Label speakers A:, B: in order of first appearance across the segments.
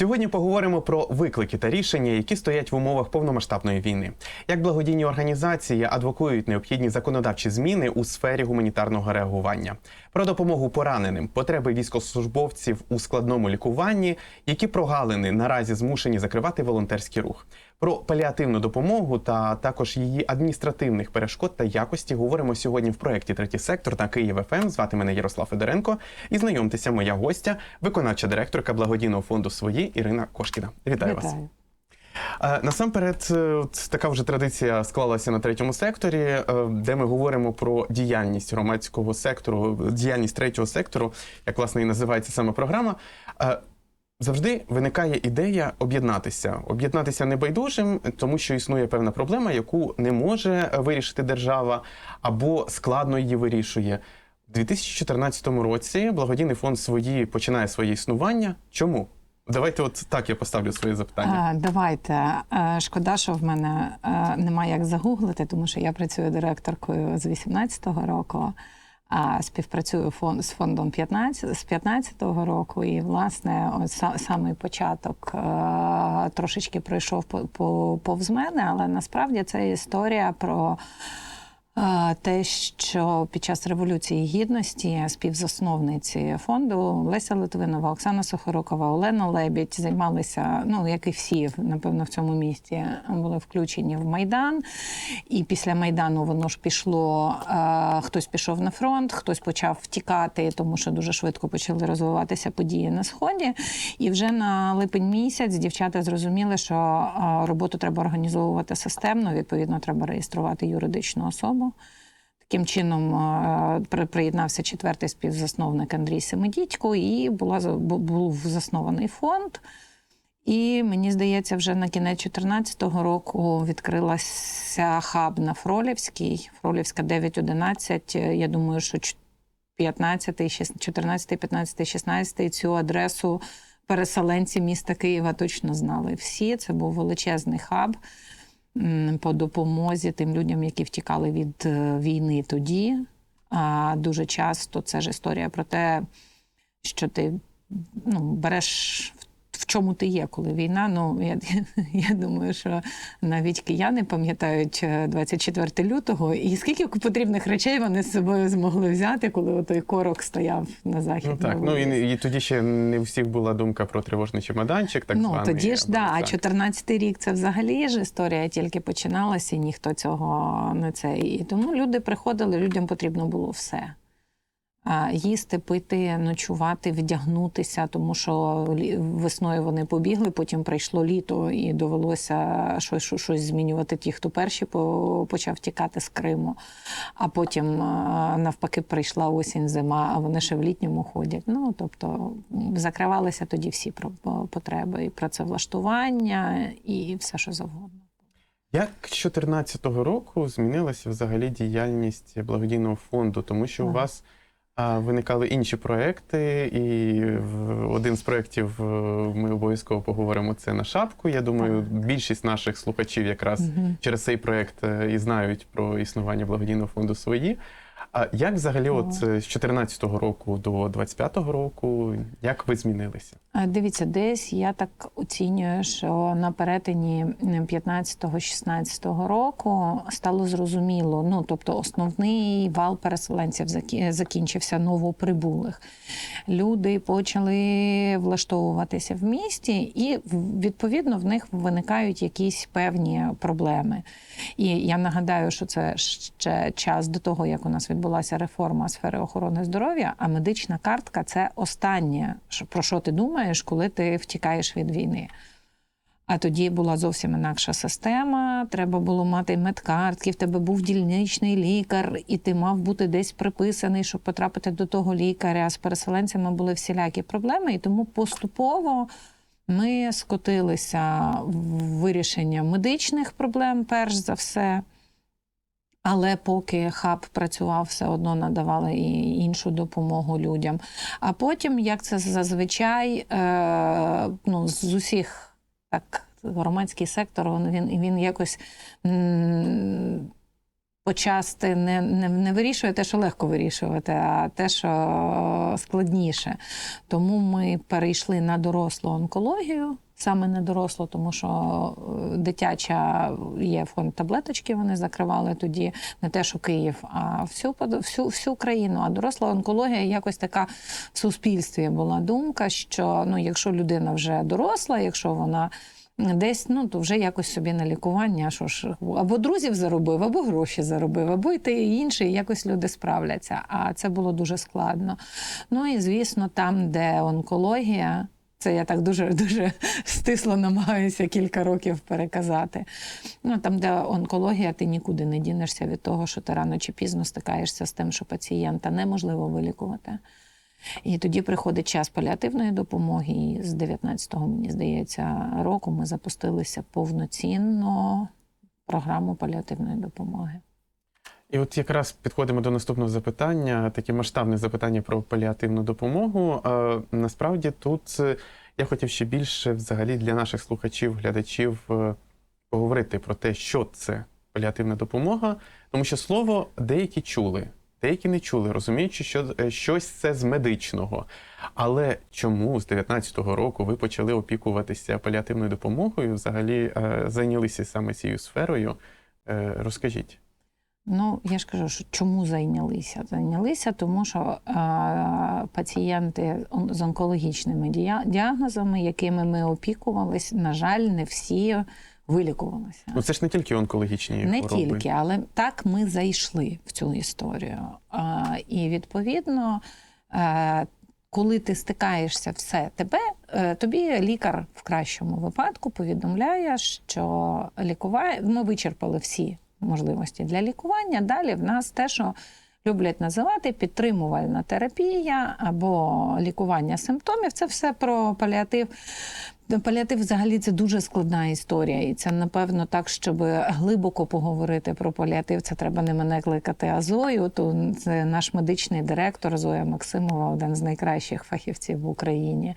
A: Сьогодні поговоримо про виклики та рішення, які стоять в умовах повномасштабної війни. Як благодійні організації адвокують необхідні законодавчі зміни у сфері гуманітарного реагування, про допомогу пораненим, потреби військовослужбовців у складному лікуванні, які прогалини наразі змушені закривати волонтерський рух. Про паліативну допомогу та також її адміністративних перешкод та якості говоримо сьогодні в проєкті Третій сектор на Київ ФМ. Звати мене Ярослав Федоренко. І знайомтеся, моя гостя, виконавча директорка благодійного фонду свої Ірина Кошкіна. Вітаю, вас.
B: Вітаю.
A: Е, Насамперед, е, така вже традиція склалася на третьому секторі, е, де ми говоримо про діяльність громадського сектору, діяльність третього сектору, як власне і називається саме програма. Е, Завжди виникає ідея об'єднатися, об'єднатися небайдужим, тому що існує певна проблема, яку не може вирішити держава або складно її вирішує. У 2014 році благодійний фонд свої починає своє існування. Чому? Давайте, от так я поставлю своє запитання.
B: Давайте. Е, Шкода, що в мене е, немає як загуглити, тому що я працюю директоркою з 18-го року. А співпрацюю фон, з фондом 15, з 15-го року, і власне самий початок е, трошечки пройшов по, по, повз мене, але насправді це історія про те, що під час революції гідності співзасновниці фонду Леся Литвинова, Оксана Сухорукова, Олена Лебідь займалися, ну як і всі, напевно, в цьому місті були включені в майдан. І після майдану воно ж пішло. хтось пішов на фронт, хтось почав втікати, тому що дуже швидко почали розвиватися події на сході. І вже на липень місяць дівчата зрозуміли, що роботу треба організовувати системно. Відповідно, треба реєструвати юридичну особу. Таким чином е, приєднався четвертий співзасновник Андрій Семидітько, і була був заснований фонд. І мені здається, вже на кінець 2014 року відкрилася хаб на Фролівській, Фролівська 911. Я думаю, що 15, 14, 15, 16 цю адресу переселенці міста Києва точно знали всі. Це був величезний хаб по допомозі тим людям, які втікали від е, війни тоді. А дуже часто це ж історія про те, що ти ну, береш чому ти є, коли війна. Ну я, я думаю, що навіть кияни пам'ятають е, 24 лютого, і скільки потрібних речей вони з собою змогли взяти, коли той корок стояв на захід.
A: Ну так, ну і, і тоді ще не у всіх була думка про тривожний чемоданчик, так
B: ну,
A: званий.
B: тоді ж да, а
A: так.
B: 14 рік це взагалі ж історія тільки починалася, і ніхто цього не це. І тому люди приходили, людям потрібно було все. Їсти, пити, ночувати, вдягнутися, тому що весною вони побігли, потім прийшло літо і довелося щось, щось- змінювати. Ті, хто перші почав тікати з Криму, а потім навпаки прийшла осінь, зима, а вони ще в літньому ходять. Ну тобто закривалися тоді всі потреби і працевлаштування, і все, що завгодно.
A: Як з 2014 року змінилася взагалі діяльність благодійного фонду, тому що у вас виникали інші проекти, і в- один з проєктів е, ми обов'язково поговоримо це на шапку. Я думаю, більшість наших слухачів якраз через цей проект е, і знають про існування благодійного фонду свої. А як взагалі, от е, з 2014 року до 2025 року, як ви змінилися?
B: Дивіться, десь я так оцінюю, що на перетині 15-16 року стало зрозуміло. Ну тобто, основний вал переселенців закінчився новоприбулих. Люди почали влаштовуватися в місті, і відповідно в них виникають якісь певні проблеми. І я нагадаю, що це ще час до того, як у нас відбулася реформа сфери охорони здоров'я, а медична картка це останнє, про що ти думаєш, коли ти втікаєш від війни. А тоді була зовсім інакша система. Треба було мати медкартки, в тебе був дільничний лікар, і ти мав бути десь приписаний, щоб потрапити до того лікаря. З переселенцями були всілякі проблеми, і тому поступово ми скотилися в вирішення медичних проблем, перш за все. Але поки хаб працював, все одно надавали і іншу допомогу людям. А потім, як це зазвичай, е, ну, з усіх так, громадський сектор, він, він, він якось почасти не, не, не вирішує те, що легко вирішувати, а те, що складніше. Тому ми перейшли на дорослу онкологію. Саме не доросло, тому що е, дитяча є фонд таблеточки, вони закривали тоді не те, що Київ, а всю всю, всю країну. А доросла онкологія якось така в суспільстві була думка, що ну, якщо людина вже доросла, якщо вона десь, ну то вже якось собі на лікування, що ж або друзів заробив, або гроші заробив, або і те і інше, і якось люди справляться. А це було дуже складно. Ну і звісно, там, де онкологія. Це я так дуже дуже стисло намагаюся кілька років переказати. Ну там, де онкологія, ти нікуди не дінешся від того, що ти рано чи пізно стикаєшся з тим, що пацієнта неможливо вилікувати. І тоді приходить час паліативної допомоги. І з 19-го, мені здається, року ми запустилися повноцінно програму паліативної допомоги.
A: І от якраз підходимо до наступного запитання, таке масштабне запитання про паліативну допомогу. Насправді тут е, я хотів ще більше взагалі для наших слухачів, глядачів е, поговорити про те, що це паліативна допомога, тому що слово деякі чули, деякі не чули, розуміючи, що е, щось це з медичного. Але чому з 19-го року ви почали опікуватися паліативною допомогою, взагалі е, зайнялися саме цією сферою? Е, Розкажіть.
B: Ну, я ж кажу, що чому зайнялися? Зайнялися, тому що е, пацієнти з онкологічними діагнозами, якими ми опікувались, на жаль, не всі вилікувалися.
A: Ну це ж не тільки онкологічні
B: Не
A: хвороби.
B: тільки, але так ми зайшли в цю історію. А, і відповідно, е, коли ти стикаєшся все тебе, е, тобі лікар в кращому випадку повідомляє, що лікування ми вичерпали всі можливості для лікування. Далі в нас те, що люблять називати підтримувальна терапія або лікування симптомів. Це все про паліатив. Паліатив взагалі це дуже складна історія, і це напевно так, щоб глибоко поговорити про паліатив. Це треба не мене кликати, а Зою. То це наш медичний директор Зоя Максимова, один з найкращих фахівців в Україні,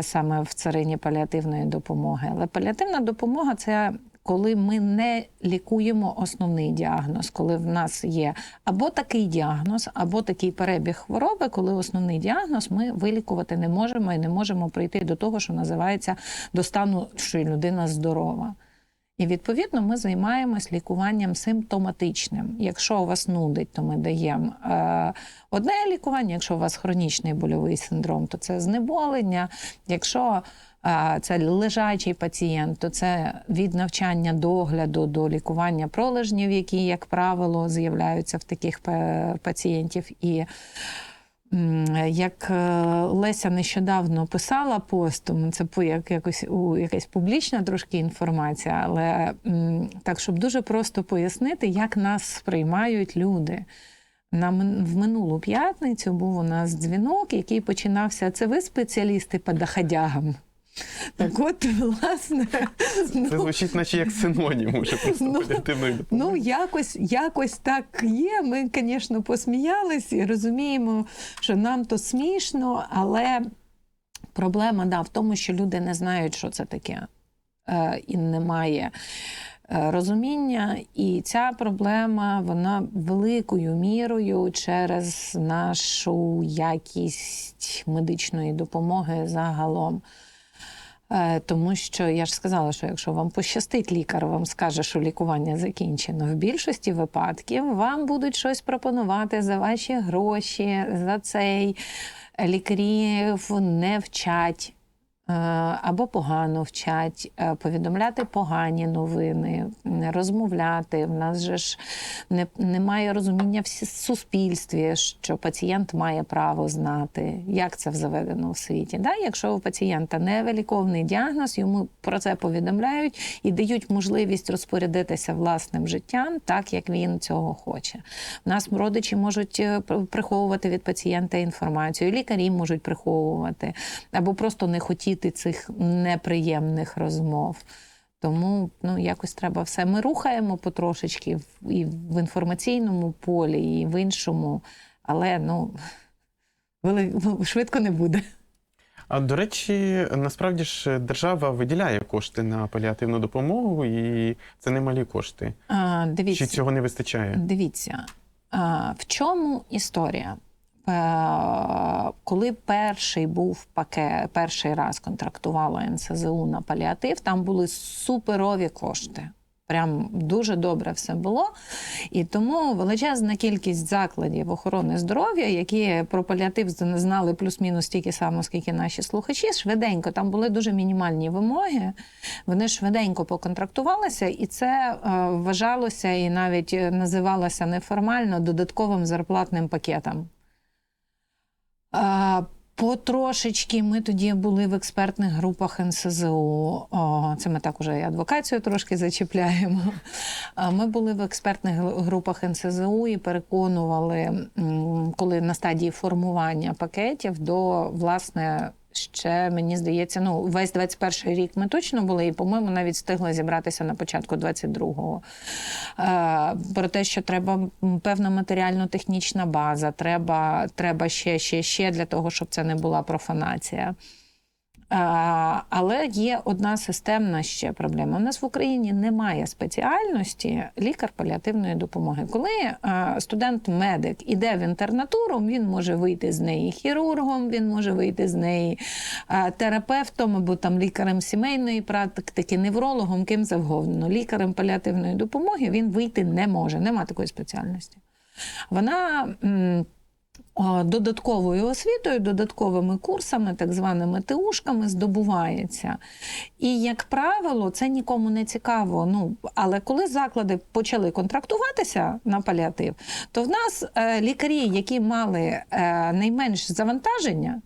B: саме в царині паліативної допомоги. Але паліативна допомога це. Коли ми не лікуємо основний діагноз, коли в нас є або такий діагноз, або такий перебіг хвороби, коли основний діагноз ми вилікувати не можемо і не можемо прийти до того, що називається до стану, що людина здорова. І відповідно ми займаємось лікуванням симптоматичним. Якщо вас нудить, то ми даємо е, одне лікування. Якщо у вас хронічний больовий синдром, то це знеболення. Якщо це лежачий пацієнт, то це від навчання догляду до лікування пролежнів, які, як правило, з'являються в таких пацієнтів. І Як е, Леся нещодавно писала постом, це як якось у якась публічна трошки інформація, але так, щоб дуже просто пояснити, як нас сприймають люди. На в минулу п'ятницю був у нас дзвінок, який починався. Це ви спеціалісти по доходягам. Так от, власне,
A: Це
B: ну,
A: звучить, наче як синонім уже просто
B: Ну,
A: паліативної допомоги.
B: Ну, якось, якось так є. Ми, звісно, посміялись і розуміємо, що нам то смішно, але проблема да, в тому, що люди не знають, що це таке, е, і немає. е, Розуміння, і ця проблема вона великою мірою через нашу якість медичної допомоги загалом. Е, Тому що я ж сказала, що якщо вам пощастить, лікар вам скаже, що лікування закінчено. В більшості випадків вам будуть щось пропонувати за ваші гроші, за цей лікарів не вчать. Е, Або погано вчать, е, повідомляти погані новини, розмовляти. В нас же ж не, немає розуміння в суспільстві, що пацієнт має право знати, як це заведено в світі. Да? Якщо у пацієнта невиліковний діагноз, йому про це повідомляють і дають можливість розпорядитися власним життям так, як він цього хоче. У нас родичі можуть е, приховувати від пацієнта інформацію, лікарі можуть приховувати або просто не хотіти цих неприємних розмов. Тому ну якось треба все. Ми рухаємо потрошечки і в інформаційному полі, і в іншому, але ну швидко не буде.
A: А до речі, насправді ж держава виділяє кошти на паліативну допомогу, і це немалі кошти.
B: А, дивіться,
A: Чи цього не вистачає?
B: Дивіться, а, в чому історія? Е, Коли перший був пакет, перший раз контрактувала НСЗУ на паліатив, там були суперові кошти. Прям дуже добре все було. І тому величезна кількість закладів охорони здоров'я, які про паліатив знали плюс-мінус стільки само, скільки наші слухачі, швиденько там були дуже мінімальні вимоги. Вони швиденько поконтрактувалися, і це е, вважалося і навіть е, називалося неформально додатковим зарплатним пакетом. Потрошечки ми тоді були в експертних групах НСЗУ. Це ми так уже і адвокацію трошки зачіпляємо. Ми були в експертних групах НСЗУ і переконували, коли на стадії формування пакетів до власне. Ще мені здається, ну весь 21 рік ми точно були, і по-моєму навіть встигли зібратися на початку 22-го. Е, про те, що треба певна матеріально-технічна база, треба, треба ще, ще, ще для того, щоб це не була профанація. Але є одна системна ще проблема. У нас в Україні немає спеціальності лікар паліативної допомоги. Коли е, студент-медик іде в інтернатуру, він може вийти з неї хірургом, він може вийти з неї е, терапевтом або там лікарем сімейної практики, неврологом, ким завгодно. Лікарем паліативної допомоги він вийти не може. Нема такої спеціальності. Вона. Додатковою освітою, додатковими курсами, так званими ТУшками, здобувається. І, як правило, це нікому не цікаво. Ну, але коли заклади почали контрактуватися на паліатив, то в нас е, лікарі, які мали е, найменш завантаження,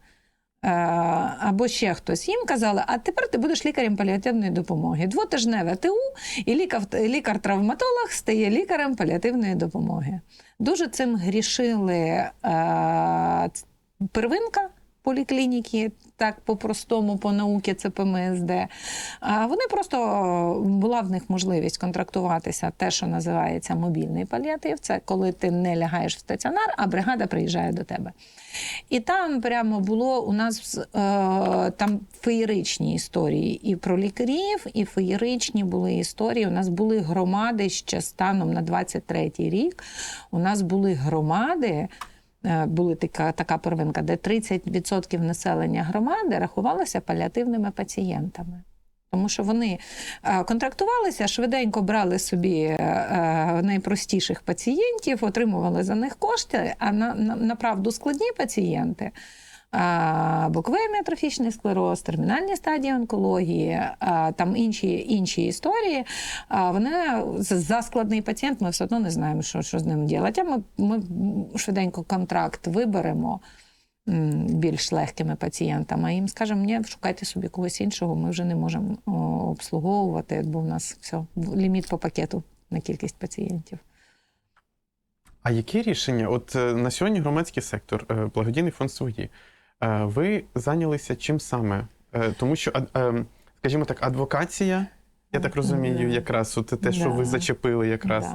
B: або ще хтось їм казали, а тепер ти будеш лікарем паліативної допомоги. Двотижневе ТУ, і лікар, лікар-травматолог стає лікарем паліативної допомоги. Дуже цим грішили е, первинка поліклініки, так по-простому, по науці ЦПМСД. А вони просто була в них можливість контрактуватися те, що називається мобільний паліатив. Це коли ти не лягаєш в стаціонар, а бригада приїжджає до тебе. І там прямо було у нас е, там феєричні історії і про лікарів, і феєричні були історії. У нас були громади ще станом на 23-й рік. У нас були громади. Е, Була така, така первинка, де 30% населення громади рахувалося паліативними пацієнтами. Тому що вони е, контрактувалися, швиденько брали собі е, найпростіших пацієнтів, отримували за них кошти, а на, на, направду складні пацієнти. Боковий атрофічний склероз, термінальні стадії онкології, там інші, інші історії. Вони за складний пацієнт, ми все одно не знаємо, що, що з ним робити. А ми, ми швиденько контракт виберемо більш легкими пацієнтами. Їм скажемо, ні, шукайте собі когось іншого, ми вже не можемо обслуговувати, бо в нас все, ліміт по пакету на кількість пацієнтів.
A: А які рішення? От е, на сьогодні громадський сектор, е, благодійний фонд свої. Е, Ви зайнялися чим саме? Е, Тому що, ад- е, скажімо так, адвокація, я так розумію, якраз от те, що ви зачепили якраз,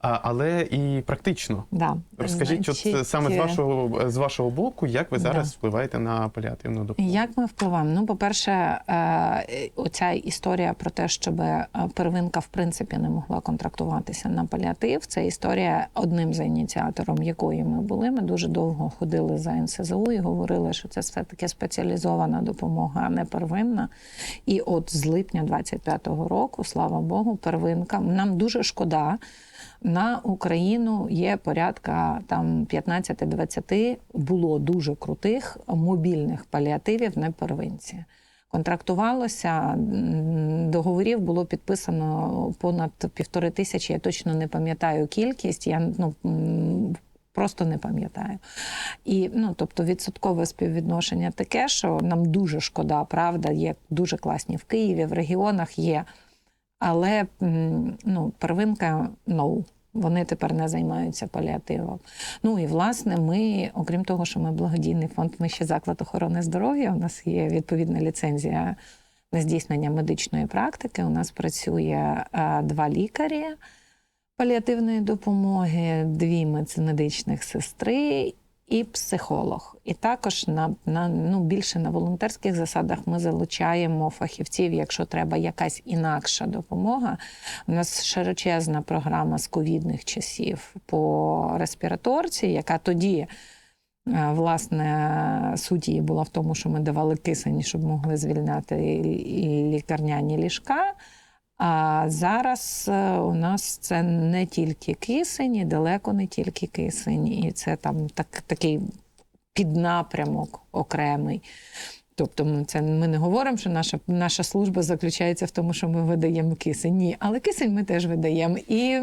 A: але і практично.
B: да.
A: Розкажіть,
B: Значить,
A: е, саме з вашого з вашого боку, як ви
B: Да.
A: зараз впливаєте на паліативну допомогу?
B: Як ми впливаємо? Ну, по-перше, е, оця історія про те, щоб е, первинка в принципі не могла контрактуватися на паліатив. Це історія одним з ініціатором, якої ми були. Ми дуже довго ходили за НСЗУ і говорили, що це все таки спеціалізована допомога, а не первинна. І от з липня 25-го року, слава Богу, первинка. Нам дуже шкода. На Україну є порядка там 15-20 було дуже крутих мобільних паліативів на первинці. Контрактувалося, договорів було підписано понад півтори тисячі. Я точно не пам'ятаю кількість. Я ну просто не пам'ятаю. І ну, тобто, відсоткове співвідношення таке, що нам дуже шкода, правда, є дуже класні в Києві, в регіонах є. Але ну, первинка no. Вони тепер не займаються паліативом. Ну і власне, ми, окрім того, що ми благодійний фонд, ми ще заклад охорони здоров'я. У нас є відповідна ліцензія на здійснення медичної практики. У нас працює два лікарі паліативної допомоги, дві медичних сестри і психолог. І також на, на ну, більше на волонтерських засадах ми залучаємо фахівців, якщо треба якась інакша допомога. У нас широчезна програма з ковідних часів по респіраторці, яка тоді. е, Власне, суть її була в тому, що ми давали кисень, щоб могли звільняти лікарняні ліжка. А зараз е, у нас це не тільки кисень, і далеко не тільки кисень, і це там так, такий піднапрямок окремий. Тобто ми, це, ми не говоримо, що наша, наша служба заключається в тому, що ми видаємо кисень. Ні, але кисень ми теж видаємо. І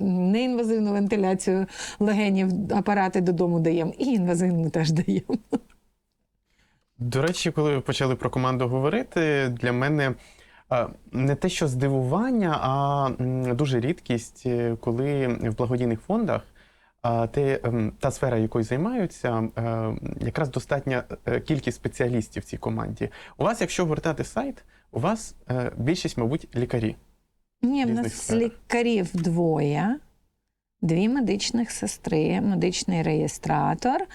B: неінвазивну вентиляцію легенів, апарати додому даємо, і інвазивну теж даємо.
A: До речі, коли ви почали про команду говорити, для мене не те, що здивування, а дуже рідкість, е, коли в благодійних фондах те, ем, та сфера, якою займаються, е, якраз достатня е, кількість спеціалістів в цій команді. У вас, якщо гортати сайт, у вас більшість, мабуть, лікарі.
B: Ні, в нас
A: сферах.
B: лікарів двоє, дві медичних сестри, медичний реєстратор.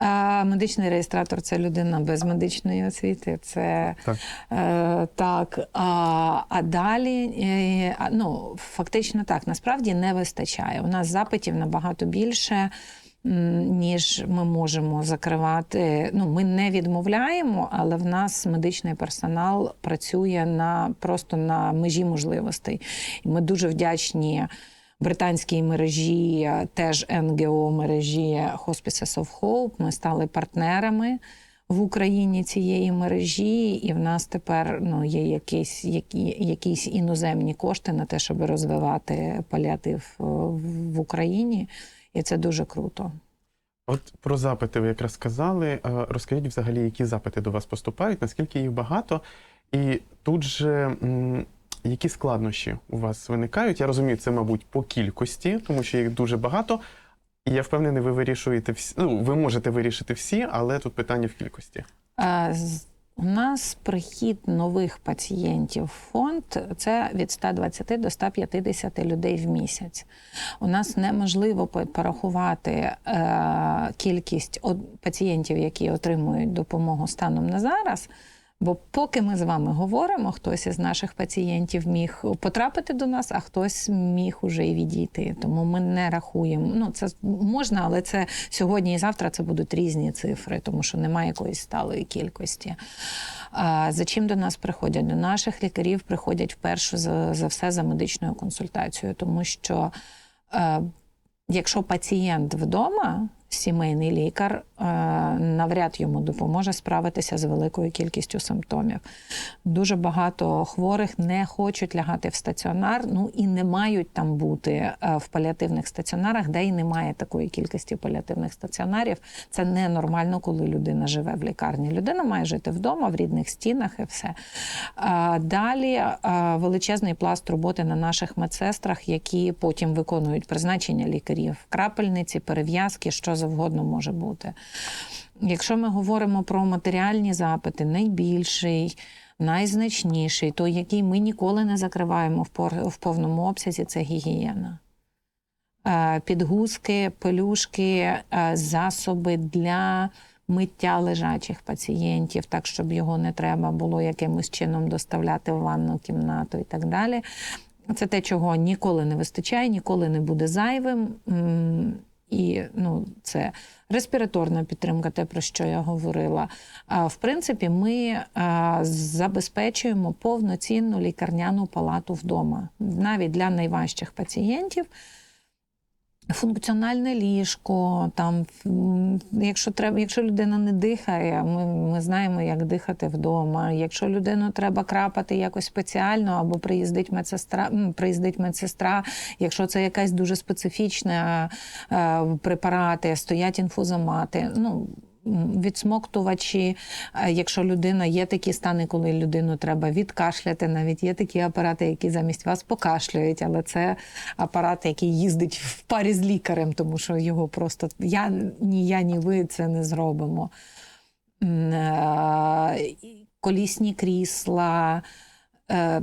B: А медичний реєстратор це людина без медичної освіти. Це
A: Так.
B: е, так. А, а далі, е, ну, фактично так, насправді не вистачає. У нас запитів набагато більше. Ніж ми можемо закривати. Ну, ми не відмовляємо, але в нас медичний персонал працює на просто на межі можливостей. І ми дуже вдячні британській мережі, е, теж НГО мережі Hospices of Hope. Ми стали партнерами в Україні цієї мережі, і в нас тепер ну, є якісь, які, якісь іноземні кошти на те, щоб розвивати паліатив е, в Україні. І це дуже круто.
A: От про запити ви якраз сказали. Е, Розкажіть взагалі, які запити до вас поступають, наскільки їх багато, і тут же які складнощі у вас виникають. Я розумію, це, мабуть, по кількості, тому що їх дуже багато. І я впевнений, ви вирішуєте всі. Ну, ви можете вирішити всі, але тут питання в кількості.
B: З- У нас прихід нових пацієнтів в фонд це від 120 до 150 людей в місяць. У нас неможливо порахувати е, кількість пацієнтів, які отримують допомогу станом на зараз. Бо поки ми з вами говоримо, хтось із наших пацієнтів міг потрапити до нас, а хтось міг уже і відійти. Тому ми не рахуємо. Ну це можна, але це сьогодні і завтра це будуть різні цифри, тому що немає якоїсь сталої кількості. А, за чим до нас приходять? До наших лікарів приходять вперше за, за все за медичною консультацією, тому що е, якщо пацієнт вдома, сімейний лікар е, навряд йому допоможе справитися з великою кількістю симптомів. Дуже багато хворих не хочуть лягати в стаціонар, ну і не мають там бути е, в паліативних стаціонарах, де й немає такої кількості паліативних стаціонарів. Це ненормально, коли людина живе в лікарні. Людина має жити вдома, в рідних стінах і все. Е, Далі величезний пласт роботи на наших медсестрах, які потім виконують призначення лікарів, крапельниці, перев'язки, що завгодно може бути. Якщо ми говоримо про матеріальні запити, найбільший, найзначніший, той, який ми ніколи не закриваємо в повному обсязі, це гігієна. Е, Підгузки, пелюшки, е, засоби для миття лежачих пацієнтів, так щоб його не треба було якимось чином доставляти в ванну кімнату і так далі. Це те, чого ніколи не вистачає, ніколи не буде зайвим. І ну, це респіраторна підтримка, те, про що я говорила. В принципі, ми забезпечуємо повноцінну лікарняну палату вдома, навіть для найважчих пацієнтів. Функціональне ліжко, там, якщо треба, якщо людина не дихає, ми, ми знаємо, як дихати вдома. Якщо людину треба крапати якось спеціально, або приїздить медсестра, приїздить медсестра, якщо це якась дуже специфічна е, препарати, стоять інфузомати. Ну, Відсмоктувачі, е, якщо людина є такі стани, коли людину треба відкашляти, навіть є такі апарати, які замість вас покашлюють, але це апарат, який їздить в парі з лікарем, тому що його просто я ні я, ні ви це не зробимо. Е, Колісні крісла, е,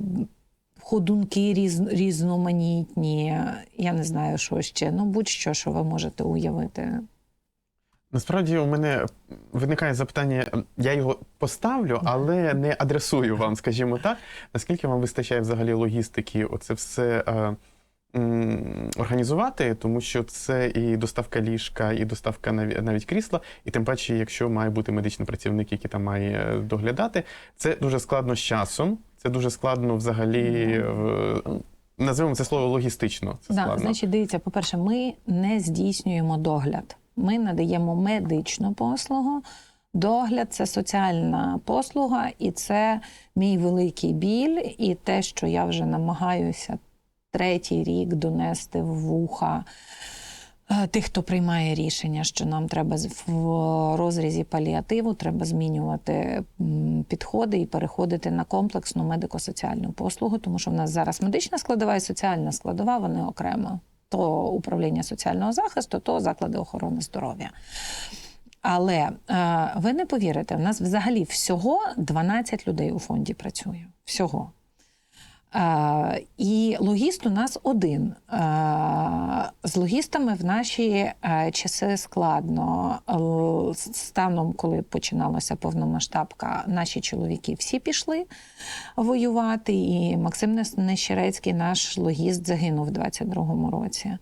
B: ходунки різ, різноманітні. Я не знаю, що ще. Ну, будь-що, що ви можете уявити.
A: Насправді у мене виникає запитання, я його поставлю, але не адресую вам, скажімо так. Наскільки вам вистачає взагалі логістики оце все е, організувати, тому що це і доставка ліжка, і доставка наві- навіть крісла, і тим паче, якщо має бути медичний працівник, який там має е, доглядати, це дуже складно з часом, це дуже складно взагалі. Називаємо це слово логістично. Це
B: Да,
A: складно.
B: значить, дивіться, по-перше, ми не здійснюємо догляд. Ми надаємо медичну послугу. Догляд це соціальна послуга, і це мій великий біль, і те, що я вже намагаюся третій рік донести в вуха е, тих, хто приймає рішення, що нам треба в розрізі паліативу, треба змінювати підходи і переходити на комплексну медико-соціальну послугу, тому що в нас зараз медична складова і соціальна складова, вони окремо. То управління соціального захисту, то заклади охорони здоров'я. Але е, ви не повірите, в нас взагалі всього 12 людей у фонді працює. Всього. І логіст у нас один. З логістами в наші часи складно. Станом, коли починалася повномасштабка, наші чоловіки всі пішли воювати. І Максим Нещерецький, наш логіст, загинув у 22-му році.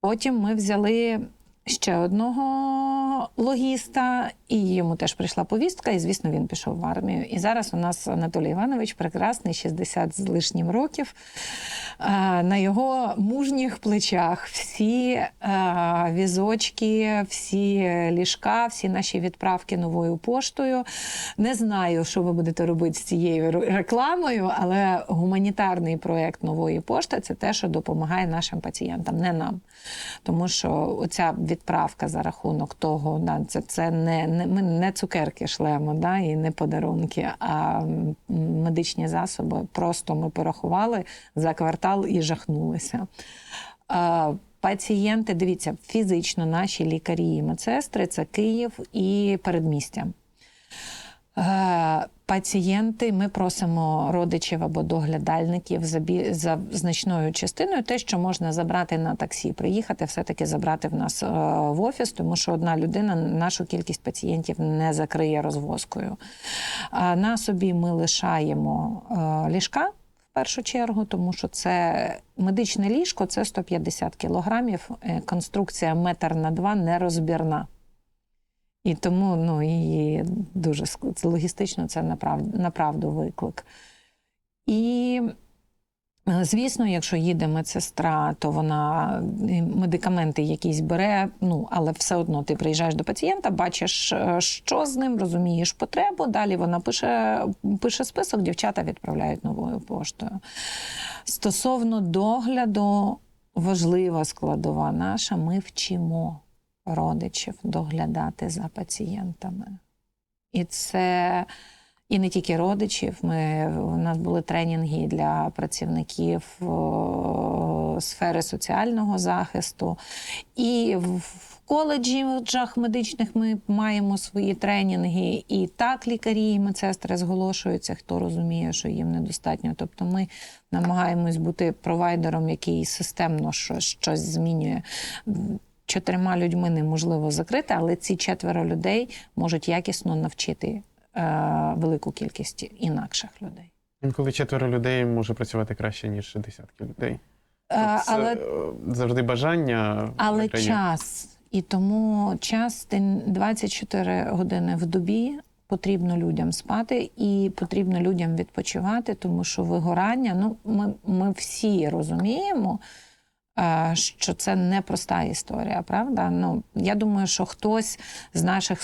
B: Потім ми взяли ще одного логіста, і йому теж прийшла повістка, і звісно, він пішов в армію. І зараз у нас Анатолій Іванович прекрасний, 60 з лишнім років. Е, На його мужніх плечах всі е, візочки, всі ліжка, всі наші відправки новою поштою. Не знаю, що ви будете робити з цією рекламою, але гуманітарний проект нової пошти це те, що допомагає нашим пацієнтам, не нам. Тому що оця відправка за рахунок того, да, це, це не, не, ми не цукерки шлемо, да, і не подарунки, а медичні засоби. Просто ми порахували за квартал і жахнулися. Пацієнти, дивіться, фізично наші лікарі і медсестри це Київ і передмістя. Пацієнти, ми просимо родичів або доглядальників за, бі- за значною частиною те, що можна забрати на таксі, приїхати, все-таки забрати в нас е, в офіс, тому що одна людина нашу кількість пацієнтів не закриє розвозкою. На собі ми лишаємо е, ліжка. В першу чергу, тому що це медичне ліжко, це 150 кілограмів, е, конструкція метр на два нерозбірна. І тому ну, і дуже логістично це направ, направду виклик. І, е, звісно, якщо їде медсестра, то вона е, медикаменти якісь бере, ну, але все одно ти приїжджаєш до пацієнта, бачиш, е, що з ним, розумієш потребу. Далі вона пише, пише список, дівчата відправляють новою поштою. Стосовно догляду, важлива складова наша, ми вчимо родичів доглядати за пацієнтами. І це і не тільки родичів. Ми, у нас були тренінги для працівників сфери соціального захисту. І в коледжах медичних ми маємо свої тренінги. І так лікарі і медсестри зголошуються, хто розуміє, що їм недостатньо. Тобто ми намагаємось бути провайдером, який системно щось, щось змінює чотирма людьми неможливо закрити, але ці четверо людей можуть якісно навчити е, велику кількість інакших людей.
A: Інколи четверо людей може працювати краще, ніж десятки людей.
B: Е,
A: Це,
B: але
A: е, завжди бажання.
B: але
A: лікарів.
B: час. І тому час ти 24 години в добі. Потрібно людям спати і потрібно людям відпочивати, тому що вигорання, ну ми, ми всі розуміємо, що це непроста історія, правда? Ну я думаю, що хтось з наших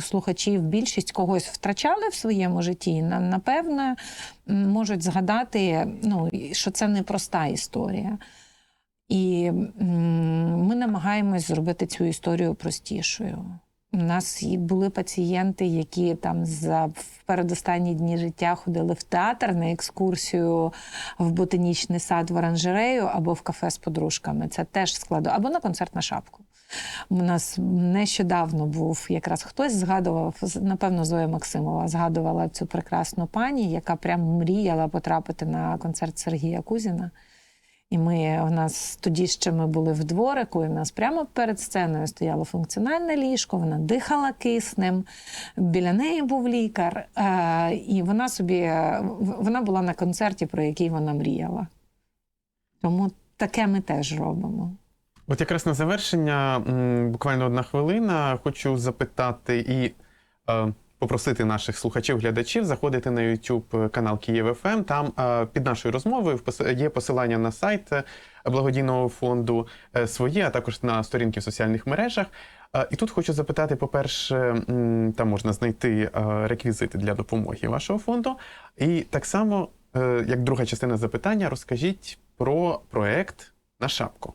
B: слухачів, більшість когось втрачали в своєму житті. Напевне, можуть згадати, ну, що це непроста історія. І ми намагаємось зробити цю історію простішою. У нас були пацієнти, які там за передостанні дні життя ходили в театр на екскурсію в ботанічний сад в оранжерею або в кафе з подружками. Це теж складно, або на концерт на шапку. У нас нещодавно був якраз хтось згадував, напевно, Зоя Максимова згадувала цю прекрасну пані, яка прям мріяла потрапити на концерт Сергія Кузіна. І ми у нас тоді ще ми були в дворику, і в нас прямо перед сценою стояло функціональне ліжко. Вона дихала киснем. Біля неї був лікар, е, і вона собі е, вона була на концерті, про який вона мріяла. Тому таке ми теж робимо.
A: От якраз на завершення, буквально одна хвилина, хочу запитати і е, попросити наших слухачів, глядачів заходити на YouTube канал Київ ФМ. Там е, під нашою розмовою є посилання на сайт е, благодійного фонду е, своє, а також на сторінки в соціальних мережах. Е, І тут хочу запитати: по-перше, там можна знайти е, реквізити для допомоги вашого фонду. І так само, е, як друга частина запитання, розкажіть про проект на шапку.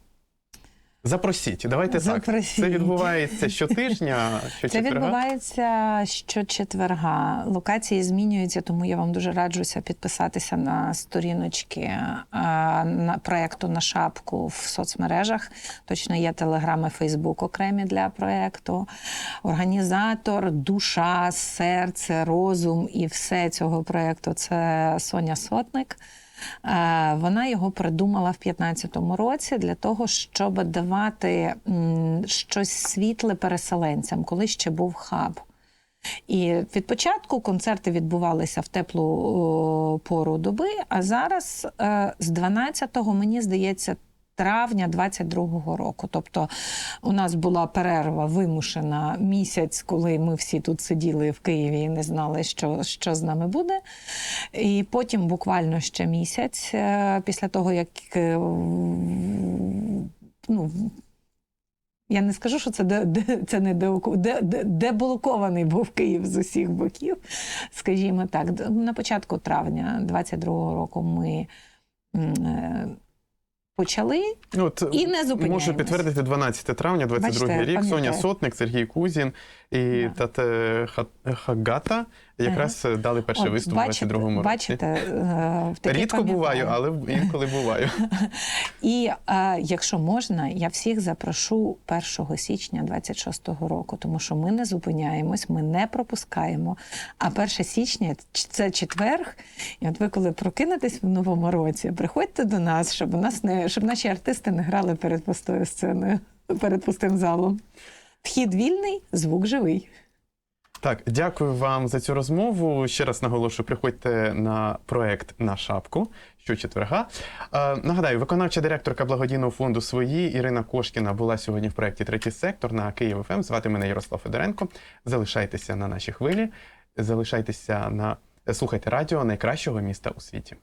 A: Запросіть, давайте так. Це відбувається щотижня,
B: Це відбувається щочетверга. Локації змінюються, тому я вам дуже раджуся підписатися на сторіночки а, на проекту на шапку в соцмережах. Точно є телеграми, Фейсбук окремі для проекту. Організатор, душа, серце, розум і все цього проекту це Соня Сотник. Е, Вона його придумала в 15-му році для того, щоб давати щось світле переселенцям, коли ще був хаб. І від початку концерти відбувалися в теплу пору доби, а зараз е, з 12-го, мені здається, травня 22-го року. Тобто у нас була перерва вимушена місяць, коли ми всі тут сиділи в Києві і не знали, що, що з нами буде. І потім буквально ще місяць е, після того, як е, ну, я не скажу, що це де, де, це не де, де, деблокований був Київ з усіх боків. Скажімо так, на початку травня 22-го року ми е, почали
A: Ну, От,
B: і не зупиняємось.
A: Можу підтвердити 12 травня, 22
B: Бачите,
A: рік. Соня. Сотник, Сергій Кузін і
B: Да.
A: Тате Хагата якраз дали перший виступ у
B: бачите,
A: 22-му році.
B: Бачите, е,
A: Рідко
B: пам'ятаю.
A: буваю, але інколи буваю.
B: І е, якщо можна, я всіх запрошу 1 січня 26-го року, тому що ми не зупиняємось, ми не пропускаємо. А 1 січня це четверг. І от ви, коли прокинетесь в новому році, приходьте до нас, щоб у нас не щоб наші артисти не грали перед пустою сценою, перед пустим залом. Вхід вільний, звук живий.
A: Так, дякую вам за цю розмову. Ще раз наголошую, приходьте на проект на шапку щочетверга. Е, нагадаю, виконавча директорка благодійного фонду свої Ірина Кошкіна була сьогодні в проєкті Третій сектор на Київ ФМ. Звати мене Ярослав Федоренко. Залишайтеся на нашій хвилі, залишайтеся на слухайте радіо найкращого міста у світі.